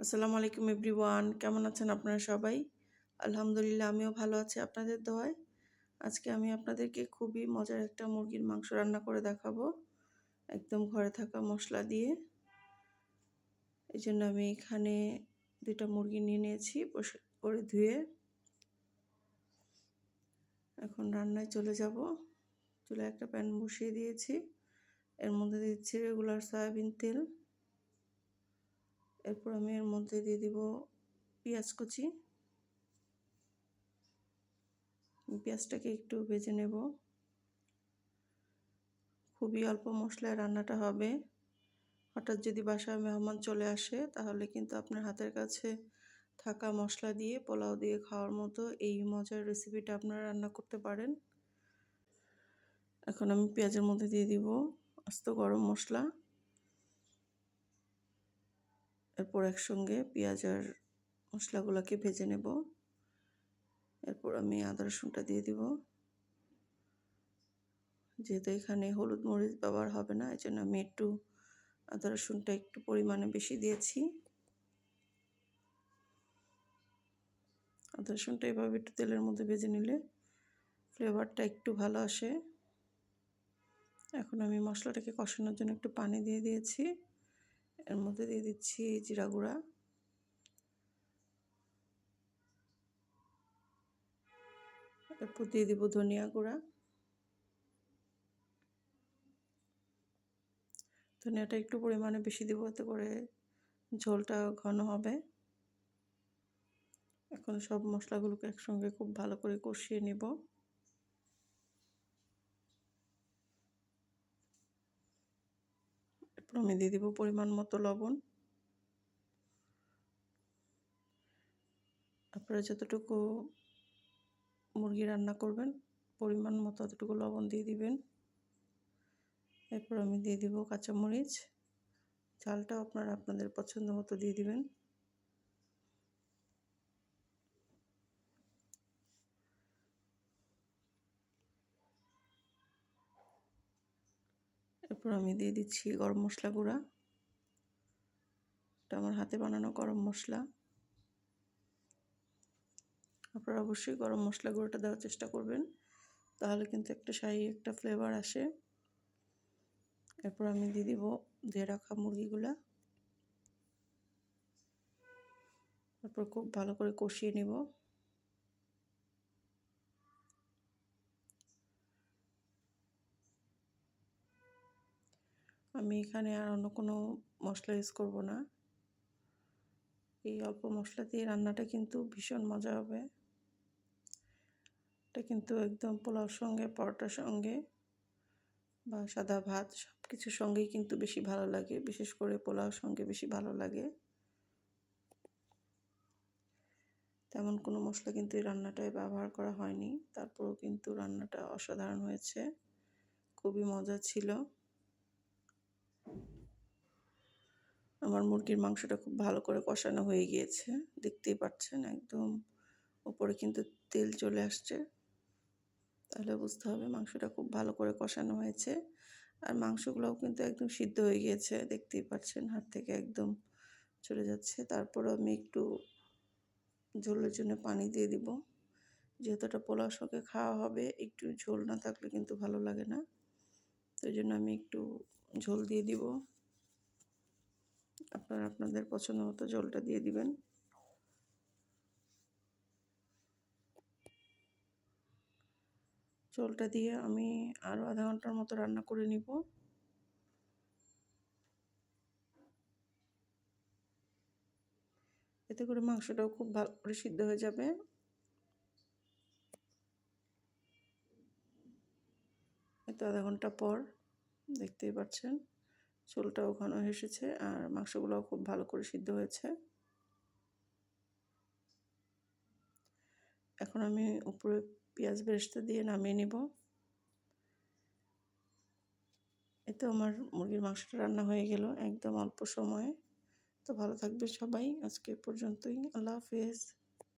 আসসালামু আলাইকুম এভরিওয়ান, কেমন আছেন আপনারা সবাই? আলহামদুলিল্লাহ, আমিও ভালো আছি আপনাদের দোয়ায়। আজকে আমি আপনাদেরকে খুবই মজার একটা মুরগির মাংস রান্না করে দেখাবো, একদম ঘরে থাকা মশলা দিয়ে। এই জন্য আমি এখানে দুইটা মুরগি নিয়ে নিয়েছি করে ধুয়ে। এখন রান্নায় চলে যাব। চুলে একটা প্যান বসিয়ে দিয়েছি। এর মধ্যে দিচ্ছি রেগুলার সয়াবিন তেল। এরপর আমি এর মধ্যে দিয়ে দিব পেঁয়াজ কুচি। পেঁয়াজটাকে একটু ভেজে নেব। খুবই অল্প মশলায় রান্নাটা হবে। হঠাৎ যদি বাসায় মেহমান চলে আসে, তাহলে কিন্তু আপনার হাতের কাছে থাকা মশলা দিয়ে, পোলাও দিয়ে খাওয়ার মতো এই মজার রেসিপিটা আপনারা রান্না করতে পারেন। এখন আমি পেঁয়াজের মধ্যে দিয়ে দিব আস্ত গরম মশলা। এরপর একসঙ্গে পেঁয়াজ আর মশলাগুলোকে ভেজে নেব। এরপর আমি আদা রসুনটা দিয়ে দিব। যেহেতু এখানে হলুদ মরিচ ব্যবহার হবে না এই জন্য আমি একটু আদা রসুনটা একটু পরিমাণে বেশি দিয়েছি। আদা রসুনটা এভাবে একটু তেলের মধ্যে ভেজে নিলে ফ্লেভারটা একটু ভালো আসে। এখন আমি মশলাটাকে কষানোর জন্য একটু পানি দিয়ে দিয়েছি। এর মধ্যে দিয়ে দিচ্ছি জিরা গুঁড়া। এরপর দিয়ে দিব ধনিয়া গুঁড়া। ধনিয়াটা একটু পরিমাণে বেশি দিব, এতে করে ঝোলটা ঘন হবে। এখন সব মশলাগুলোকে একসঙ্গে খুব ভালো করে কষিয়ে নিব। এরপর আমি দিয়ে দিব পরিমাণ মতো লবণ। আপনারা যতটুকু মুরগি রান্না করবেন, পরিমাণ মতো অতটুকু লবণ দিয়ে দিবেন। এরপর আমি দিয়ে দিব কাঁচামরিচ। চালটা আপনারা আপনাদের পছন্দ মতো দিয়ে দিবেন। এরপর আমি দিয়ে দিচ্ছি গরম মশলা গুঁড়া। এটা আমার হাতে বানানো গরম মশলা। আপনারা অবশ্যই গরম মশলা গুঁড়োটা দেওয়ার চেষ্টা করবেন, তাহলে কিন্তু একটা শাহি একটা ফ্লেভার আসে। এরপর আমি দিয়ে দিব ধুয়ে রাখা মুরগিগুলা। তারপর খুব ভালো করে কষিয়ে নিব। আমি এখানে আর অন্য কোনো মশলা ইউজ করব না। এই অল্প মশলা দিয়ে রান্নাটা কিন্তু ভীষণ মজা হবে। এটা কিন্তু একদম পোলাওর সঙ্গে, পরোটার সঙ্গে বা সাদা ভাত সব কিছুর সঙ্গেই কিন্তু বেশি ভালো লাগে। বিশেষ করে পোলাওর সঙ্গে বেশি ভালো লাগে। তেমন কোনো মশলা কিন্তু এই রান্নাটায় ব্যবহার করা হয়নি। তারপরেও কিন্তু রান্নাটা অসাধারণ হয়েছে। খুবই মজা ছিল। আমার মুরগির মাংসটা খুব ভালো করে কষানো হয়ে গিয়েছে, দেখতেই পাচ্ছেন একদম উপরে কিন্তু তেল চলে আসছে। তাহলে বুঝতে হবে মাংসটা খুব ভালো করে কষানো হয়েছে আর মাংসগুলোও কিন্তু একদম সিদ্ধ হয়ে গিয়েছে, দেখতেই পাচ্ছেন হাত থেকে একদম চলে যাচ্ছে। তারপরও আমি একটু ঝোলের জন্য পানি দিয়ে দিব। যেহেতু এটা পোলাও সঙ্গে খাওয়া হবে, একটু ঝোল না থাকলে কিন্তু ভালো লাগে না। তো জন্য আমি একটু ঝোল দিয়ে দিব। আপনারা আপনাদের পছন্দ মতো ঝোলটা দিয়ে দিবেন। ঝোলটা দিয়ে আমি আরও আধা ঘণ্টার মতো রান্না করে নিব। এতে করে মাংসটাও খুব ভালো করে সিদ্ধ হয়ে যাবে। এতো আধা ঘণ্টা পর দেখতেই পাচ্ছেন। ঝোলটাও ঘন এসেছে আর মাংসগুলোও খুব ভালো করে সিদ্ধ হয়েছে। এখন আমি উপরে পেঁয়াজ বেরেস্তা দিয়ে নামিয়ে নিব। এতে আমার মুরগির মাংসটা রান্না হয়ে গেল একদম অল্প সময়ে। তো ভালো থাকবে সবাই। আজকে পর্যন্তই। আল্লাহ হাফেজ।